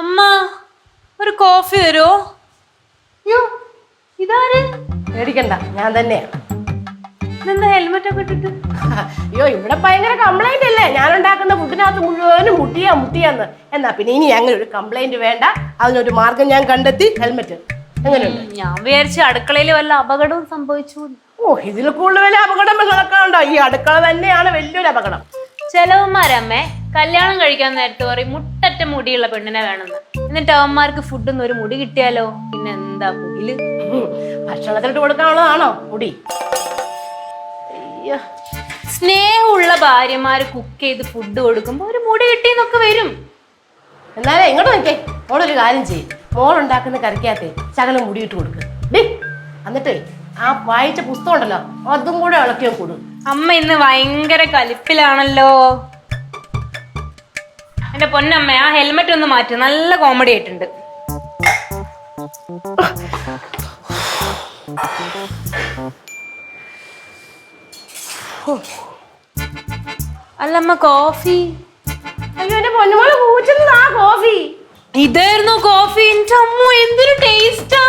അമ്മ ഒരു കോഫി തരുമോ അയ്യോ ഇതാര്? പേടിക്കണ്ട ഞാൻ തന്നെയാ. ഇതെന്താ ഹെൽമെറ്റ് ഒക്കെ ഇട്ടിട്ട്? അയ്യോ ഇവിടെ ഭയങ്കര കംപ്ലൈന്റ് അല്ലേ? ഞാൻ ഉണ്ടാക്കുന്ന ഫുഡിനകത്ത് മുഴുവനും മുട്ടിയാ മുട്ടിയാന്ന്. എന്നാ പിന്നെ ഇനി അങ്ങനെ ഒരു കംപ്ലൈന്റ് വേണ്ട. അതിനൊരു മാർഗം ഞാൻ കണ്ടെത്തി ഹെൽമെറ്റ് ഞാൻ വിചാരിച്ചു അടുക്കളയിൽ വല്ല അപകടവും സംഭവിച്ചു? ഓ ഇതിൽ കൂടുതൽ വലിയ അപകടം നടക്കാനുണ്ടോ? ഈ അടുക്കള തന്നെയാണ് വലിയൊരു അപകടം. ചെലവന്മാരമ്മേ കല്യാണം കഴിക്കാൻ നേരത്തെ പറയും മുട്ടറ്റ മുടിയുള്ള പെണ്ണിനെ വേണമെന്ന്. എന്നിട്ട് അവന്മാർക്ക് ഫുഡൊന്നും ഒരു മുടി കിട്ടിയാലോ? പിന്നെ എന്താ മുടിയിൽ. ഭക്ഷണത്തിലിട്ട് കൊടുക്കാനുള്ളതാണോ മുടി? സ്നേഹമുള്ള ഭാര്യമാര് കുക്ക് ചെയ്ത് ഫുഡ് കൊടുക്കുമ്പോ ഒരു മുടി കിട്ടിയെന്നൊക്കെ വരും. എന്നാലേ എങ്ങോട്ട് നോക്കേ മോളൊരു കാര്യം ചെയ്യും. മോളുണ്ടാക്കുന്ന കറിക്കകത്തെ ശകലം മുടിയിട്ട് കൊടുക്ക്. ഡി എന്നിട്ടേ ആ വായിച്ച പുസ്തകം ഉണ്ടല്ലോ അതും കൂടെ ഇളക്കിയോ കൂടും. അമ്മ ഇന്ന് ഭയങ്കര കലിപ്പിലാണല്ലോ. എന്റെ പൊന്നമ്മ ആ ഹെൽമെറ്റ് ഒന്ന് മാറ്റി. നല്ല കോമഡി ആയിട്ടുണ്ട്. അല്ലമ്മ കോഫി? അയ്യോ എന്റെ പൊന്നുമോൾ കൂച്ചുന്നതാ ഇതായിരുന്നു കോഫി എന്റെ അമ്മ എന്തൊരു ടേസ്റ്റാ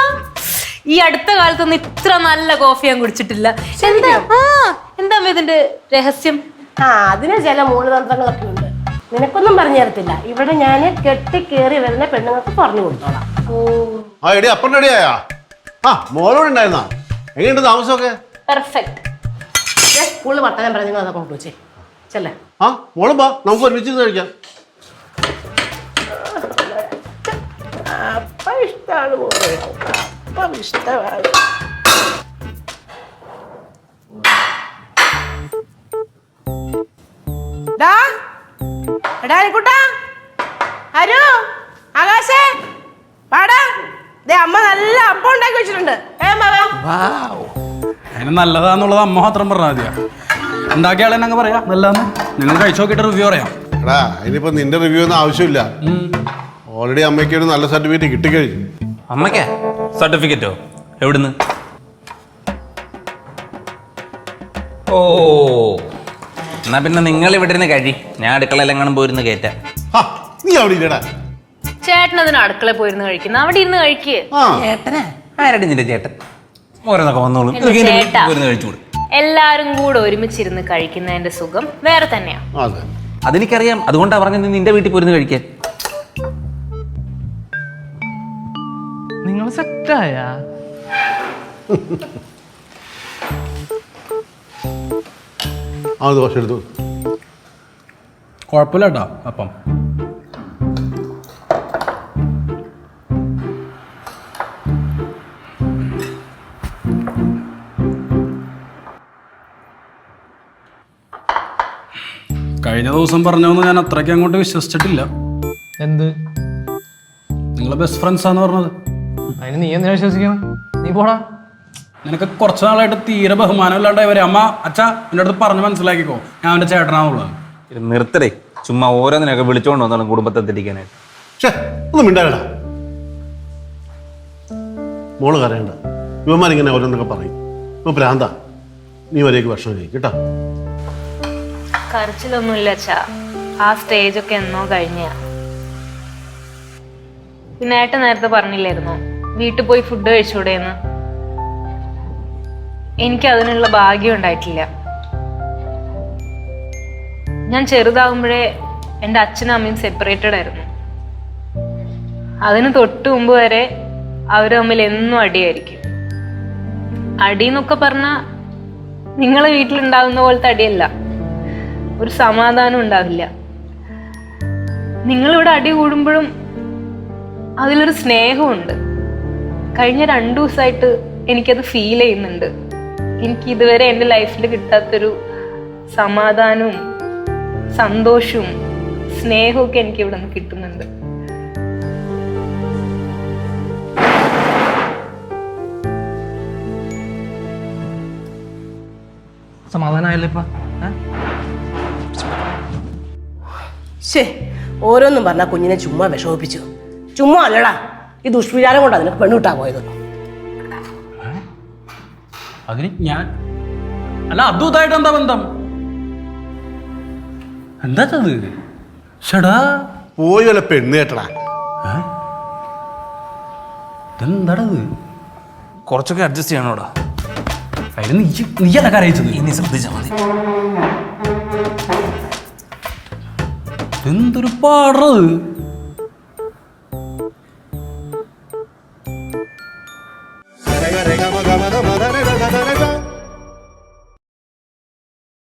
ഈ അടുത്ത കാലത്തൊന്നും ഇത്ര നല്ല കോഫി ഞാൻ കുടിച്ചിട്ടില്ല. എന്താ ആ എന്താ അമ്മ ഇതിന്റെ രഹസ്യം? ആ അതിന് ചില മൂലതന്ത്രങ്ങളൊക്കെ ഉണ്ട്. നിനക്കൊന്നും പറഞ്ഞു തരത്തില്ല. ഇവിടെ ഞാൻ കെട്ടി കയറി വരുന്ന പെണ്ണുങ്ങൾക്ക് പറഞ്ഞു കൊടുത്തോളാം. ആ എടി അപ്പം റെഡിയായാ ആ മോളോട് ഉണ്ടായിരുന്നാ? എങ്ങനെയുണ്ട് താമസമൊക്കെ? പെർഫെക്റ്റ് സ്കൂളിൽ വർത്തമാനം പറഞ്ഞു അതൊക്കെ കൊണ്ടുവച്ചേ. ചെല്ലേ. ആ മോളും വാ നമുക്ക് ഒരുമിച്ച് ഇരുന്ന് കഴിക്കാം. ഇഷ്ടമാണ് മോളെ അപ്പം ഇഷ്ടമാണ് അരു ആകാശേ പാടാ അമ്മ നല്ല അപ്പം ഉണ്ടാക്കി വെച്ചിട്ടുണ്ട്. ഏ മകൻ അതിന് നല്ലതാന്നുള്ളത് അമ്മ മാത്രം പറഞ്ഞാൽ മതിയാ. ഉണ്ടാക്കിയ ആളെ പറയാം? നല്ലതാന്ന്. നിങ്ങൾ കഴിച്ചു നോക്കിയിട്ട് റിവ്യൂ പറയാം. എടാ ഇനിയിപ്പോ നിന്റെ റിവ്യൂ ഒന്നും ആവശ്യമില്ല. ഓൾറെഡി അമ്മയ്ക്ക് ഒരു നല്ല സർട്ടിഫിക്കറ്റ് കിട്ടിക്കഴിഞ്ഞു. അമ്മയ്ക്ക്? സർട്ടിഫിക്കറ്റോ? എവിടുന്ന്? ഓ. എന്നാ പിന്നെ നിങ്ങൾ ഇവിടെ ഇരുന്ന് കഴി. ഞാൻ അടുക്കളയിൽ എങ്ങാനും പോയിരുന്ന് കയറ്റാം ഹാ, നീ അവിടെ ഇല്ലടാ. ചേട്ടൻ അതിന് അടുക്കളയിൽ പോയിരുന്ന് കഴിക്കുന്ന. അവിടെ ഇരുന്ന് കഴിക്കേ. ആ. ചേട്ടനാ? ആരടി നിന്റെ ചേട്ടൻ? ഓരോന്നൊക്കെ വന്നോളൂ. എന്റെ ചേട്ടാ. പോയിരുന്ന് കഴിച്ചുകൂടും എല്ലാരും കൂടെ ഒരുമിച്ചിരുന്ന് കഴിക്കുന്നതിന്റെ സുഖം വേറെ തന്നെയാ. അതെ. അതെനിക്കറിയാം. അതുകൊണ്ടാ പറഞ്ഞത് നീ നിന്റെ വീട്ടിൽ പോയിരുന്ന് കഴിക്കാൻ. നിങ്ങൾ സെറ്റായ? ആ ദോശ എടുത്തു. കുഴപ്പമില്ല കേട്ടോ അപ്പം. കഴിഞ്ഞ ദിവസം പറഞ്ഞതൊന്നും ഞാൻ അത്രയ്ക്ക് അങ്ങോട്ട് വിശ്വസിച്ചിട്ടില്ല. എന്ത്? നിങ്ങൾ ബെസ്റ്റ് ഫ്രണ്ട്സ് ആണെന്ന് പറഞ്ഞത്. അതിന് നീ എന്തിനാ വിശ്വസിക്കണം? നീ പോടാ. നിനക്ക് കുറച്ച് നാളായിട്ട് തീരെ ബഹുമാനം ബഹുമാനമില്ലാണ്ടായി വരെ അമ്മ അച്ഛ എന്റെ അടുത്ത് പറഞ്ഞ് മനസ്സിലാക്കിക്കോ. ഞാൻ അവന്റെ ചേട്ടനാണുള്ളത്. ഇത് നിർത്തടേ. ചുമ്മാ ഓരോന്നിനൊക്കെ വിളിച്ചോണ്ട് വന്നാലും കുടുംബത്തെ തെറ്റിക്കാനായിട്ട്. ഒന്നും മിണ്ടാകടാ മോൾ കരയണ്ട. ഇവന്മാരിങ്ങനെ ഓരോന്നൊക്കെ പറയും. ഇപ്പൊ പ്രാന്ത നീ വരേക്ക് ഭക്ഷണം കഴിക്കും കേട്ടോ. കരച്ചിലൊന്നുമില്ല അച്ഛാ. ആ സ്റ്റേജ് ഒക്കെ എന്നോ കഴിഞ്ഞ. പിന്നെ നേരത്തെ പറഞ്ഞില്ലായിരുന്നോ? വീട്ടിൽ പോയി ഫുഡ് കഴിച്ചൂടെന്ന് എനിക്ക് അതിനുള്ള ഭാഗ്യം ഉണ്ടായിട്ടില്ല. ഞാൻ ചെറുതാകുമ്പോഴേ എന്റെ അച്ഛനും അമ്മയും സെപ്പറേറ്റഡ് ആയിരുന്നു. അതിന് തൊട്ട് മുമ്പ് വരെ അവർ തമ്മിൽ എന്നും അടിയായിരിക്കും. അടി എന്നൊക്കെ പറഞ്ഞാൽ നിങ്ങളെ വീട്ടിലുണ്ടാകുന്ന പോലത്തെ അടിയല്ല. ഒരു സമാധാനം ഉണ്ടാവില്ല. നിങ്ങളിവിടെ അടി കൂടുമ്പോഴും അതിലൊരു സ്നേഹമുണ്ട്. കഴിഞ്ഞ രണ്ടു ദിവസമായിട്ട് എനിക്കത് ഫീൽ ചെയ്യുന്നുണ്ട്. എനിക്ക് ഇതുവരെ എന്റെ ലൈഫിൽ കിട്ടാത്തൊരു സമാധാനവും സന്തോഷവും സ്നേഹമൊക്കെ എനിക്ക് ഇവിടെ നിന്ന് കിട്ടുന്നുണ്ട്. സമാധാനമായല്ലോ ഇപ്പൊ. ഏ? ശേ ഓരോന്നും പറഞ്ഞാൽ കുഞ്ഞിനെ ചുമ്മാ വിഷമിപ്പിച്ചു. ചുമ്മാ അല്ലടാ. ഈ ദുഷ്വിചാരം കൊണ്ട് അതിന് പെണ്ണുകിട്ടാ പോയത്. അതിന് ഞാൻ അല്ല അദ്ഭുതമായിട്ട് എന്താ ബന്ധം? എന്താ അത് ഷടാ. പോയി വല്ല പെണ്ണ് കേട്ടടാ. ഇതെന്താടത് കുറച്ചൊക്കെ അഡ്ജസ്റ്റ് ചെയ്യണോടാ അതിന് നീ നീയല്ല കരയിച്ചത്? ഇനി ശ്രദ്ധിച്ചാൽ മതി. എന്തൊരു പാടത്